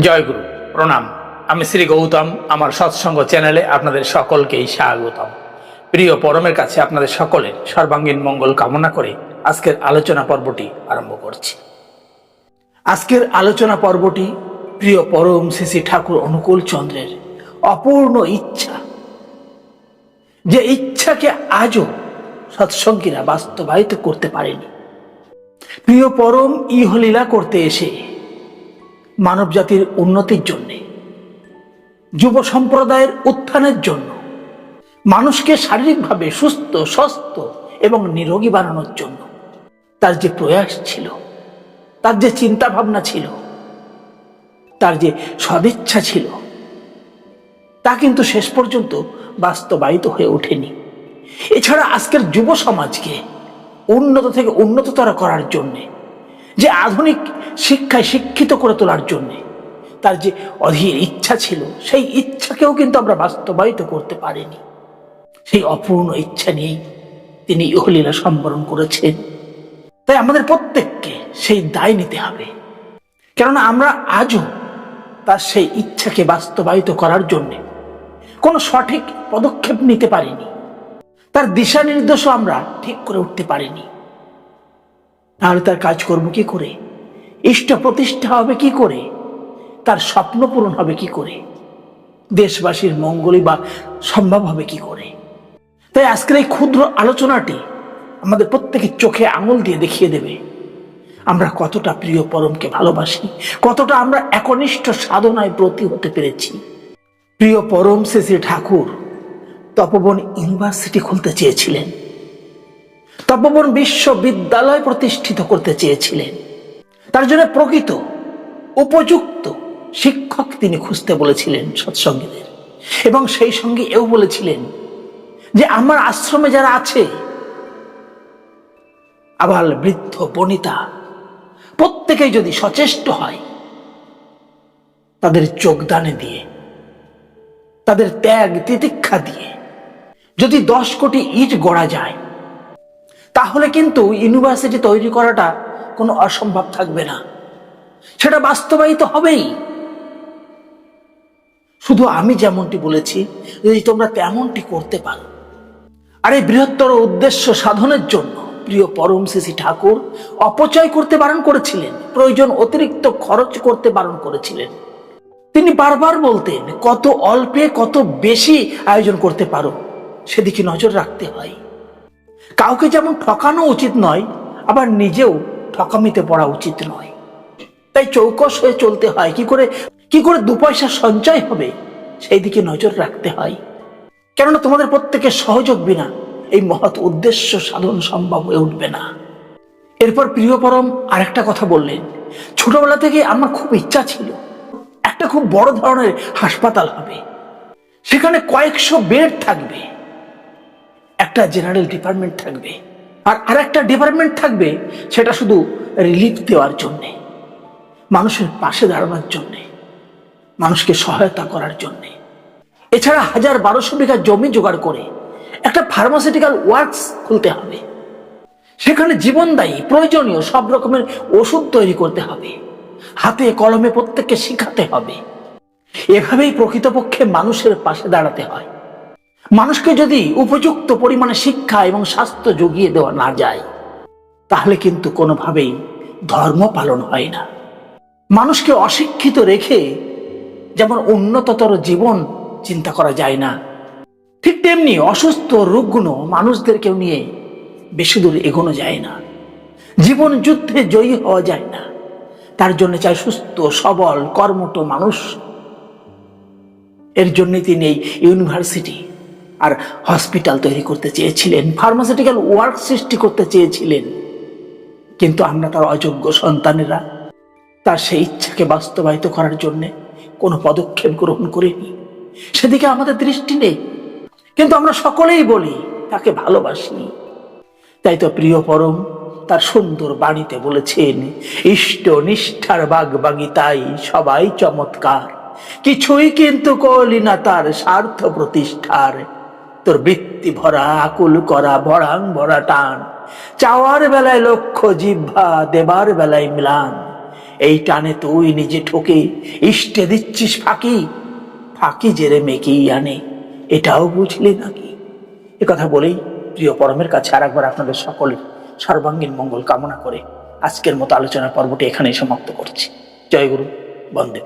জয়গুরু, প্রণাম। আমি শ্রী গৌতম, আমার সৎসঙ্গ চ্যানেলে আপনাদের সকলকেই স্বাগতম। প্রিয় পরমের কাছে আপনাদের সকলের সর্বাঙ্গীন মঙ্গল কামনা করে আজকের আলোচনা পর্বটি আরম্ভ করছি। আজকের আলোচনা পর্বটি প্রিয় পরম শ্রী ঠাকুর অনুকূল চন্দ্রের অপূর্ণ ইচ্ছা। যে ইচ্ছাকে আজও সৎসঙ্গীরা বাস্তবায়িত করতে পারেনি। প্রিয় পরম ইহলীলা করতে এসে মানব জাতির উন্নতির জন্য, যুব সম্প্রদায়ের উত্থানের জন্য, মানুষকে শারীরিকভাবে সুস্থ স্বস্থ এবং নিরোগী বানানোর জন্য। তার যে প্রয়াস ছিল, তার যে চিন্তা ভাবনা ছিল, তার যে সদিচ্ছা ছিল, তা কিন্তু শেষ পর্যন্ত বাস্তবায়িত হয়ে ওঠেনি। এছাড়া আজকের যুব সমাজকে উন্নত থেকে উন্নততর করার জন্যে যে আধুনিক শিক্ষায় শিক্ষিত করে তোলার জন্যে। তার যে অধীর ইচ্ছা ছিল, সেই ইচ্ছাকেও কিন্তু আমরা বাস্তবায়িত করতে পারিনি। সেই অপূর্ণ ইচ্ছা নিয়েই তিনি ইহলীলা সম্বরণ করেছেন। তাই আমাদের প্রত্যেককে সেই দায় নিতে হবে। কেননা আমরা আজও তার সেই ইচ্ছাকে বাস্তবায়িত করার জন্যে কোনো সঠিক পদক্ষেপ নিতে পারিনি। তার দিশা নির্দেশও আমরা ঠিক করে উঠতে পারিনি। তাহলে তার কাজ করব কি করে? ইষ্ট প্রতিষ্ঠা হবে কি করে? তার স্বপ্ন পূরণ হবে কি করে? দেশবাসীর মঙ্গলই বা সম্ভব হবে কি করে? তাই আজকের এই ক্ষুদ্র আলোচনাটি আমাদের প্রত্যেকের চোখে আঙুল দিয়ে দেখিয়ে দেবে। আমরা কতটা প্রিয় পরমকে ভালোবাসি, কতটা আমরা একনিষ্ঠ সাধনায় ব্রতী হতে পেরেছি। প্রিয় পরম শ্রী ঠাকুর, তপবন ইউনিভার্সিটি খুলতে চেয়েছিলেন। তপবন বিশ্ববিদ্যালয় প্রতিষ্ঠিত করতে চেয়েছিলেন। তার জন্য প্রকৃত, উপযুক্ত শিক্ষক তিনি খুঁজতে বলেছিলেন সৎসঙ্গীদের। এবং সেই সঙ্গে এও বলেছিলেন যে, আমার আশ্রমে যারা আছে আবার বৃদ্ধ, বনিতা, প্রত্যেকেই যদি সচেষ্ট হয়, তাদের যোগদানে দিয়ে, তাদের ত্যাগ, তিতিক্ষা দিয়ে যদি দশ কোটি ইট গড়া যায় তাহলে কিন্তু ইউনিভার্সিটি তৈরি করাটা কোনো অসম্ভব থাকবে না। সেটা বাস্তবায়িত হবেই। শুধু আমি যেমনটি বলেছি, যদি তোমরা তেমনটি করতে পারো। আর এই বৃহত্তর উদ্দেশ্য সাধনের জন্য প্রিয় পরম শ্রী ঠাকুর অপচয় করতে বারণ করেছিলেন, প্রয়োজন অতিরিক্ত খরচ করতে বারণ করেছিলেন। তিনি বারবার বলতেন, কত অল্পে কত বেশি আয়োজন করতে পারো, সেদিকে নজর রাখতে হয়। কাউকে যেমন ঠকানো উচিত নয়, আবার নিজেও ঠকামিতে পড়া উচিত নয়। তাই চৌকস হয়ে চলতে হয়। কি করে কি করে দু পয়সা সঞ্চয় হবে, সেই দিকে নজর রাখতে হয়। কেননা তোমাদের প্রত্যেকের সহযোগ বিনা এই মহৎ উদ্দেশ্য সাধন সম্ভব হয়ে উঠবে না। এরপর প্রিয় পরম আরেকটা কথা বললেন। ছোটবেলা থেকে আমার খুব ইচ্ছা ছিল, একটা খুব বড় ধরনের হাসপাতাল হবে। সেখানে কয়েকশো বেড থাকবে। একটা জেনারেল ডিপার্টমেন্ট থাকবে। আর আরেকটা ডিপার্টমেন্ট থাকবে, সেটা শুধু রিলিফ দেওয়ার জন্যে, মানুষের পাশে দাঁড়ানোর জন্যে, মানুষকে সহায়তা করার জন্যে। এছাড়া হাজার বারোশো বিঘা জমি জোগাড় করে একটা ফার্মাসিউটিক্যাল ওয়ার্কস খুলতে হবে। সেখানে জীবনদায়ী, প্রয়োজনীয় সব রকমের ওষুধ তৈরি করতে হবে। হাতে কলমে প্রত্যেককে শিখাতে হবে। এভাবেই প্রকৃতপক্ষে মানুষের পাশে দাঁড়াতে হয়। মানুষকে যদি উপযুক্ত পরিমাণে শিক্ষা এবং স্বাস্থ্য জুগিয়ে দেওয়া না যায়, তাহলে কিন্তু কোনোভাবেই ধর্ম পালন হয় না। মানুষকে অশিক্ষিত রেখে যেমন উন্নততর জীবন চিন্তা করা যায় না, ঠিক তেমনি অসুস্থ রুগ্ন মানুষদেরকেও নিয়ে বেশি দূর এগোনো যায় না। জীবন যুদ্ধে জয়ী হওয়া যায় না। তার জন্য চাই সুস্থ, সবল, কর্মঠ মানুষ। এর জন্য তিনি এই ইউনিভার্সিটি আর হসপিটাল তৈরি করতে চেয়েছিলেন ফার্মাসিউটিক্যাল ওয়ার্ক সৃষ্টি করতে চেয়েছিলেন। কিন্তু আমরা তার অযোগ্য সন্তানেরা, তার সেই ইচ্ছাকে বাস্তবায়িত করার জন্য কোনো পদক্ষেপ গ্রহণ করিনি। সেদিকে আমাদের দৃষ্টি নেই। কিন্তু আমরা সকলেই বলি, তাকে ভালোবাসি। তাই তো প্রিয় পরম, তার সুন্দর বাণীতে বলেছেন, ইষ্ট নিষ্ঠার বাগ বাগিতাই সবাই চমৎকার। কিছুই কিন্তু করলি না তার স্বার্থ প্রতিষ্ঠার। তোর বৃত্তি ভরা, আকুল করা, ভরাং ভরা টান। চাওয়ার বেলায় লক্ষ্য জিহ্বা, দেবার বেলায় মিলান। এই টানে তুই নিজে ঠকে, ইষ্টে দিচ্ছিস ফাঁকি ফাঁকি জেরে মেকেই আনে। এটাও বুঝলি নাকি? এ কথা বলেই প্রিয় পরমের কাছে আর একবার আপনাদের সকলের সর্বাঙ্গীন মঙ্গল কামনা করে আজকের মতো আলোচনা পর্বটি এখানেই সমাপ্ত করছি। জয় গুরু বন্দে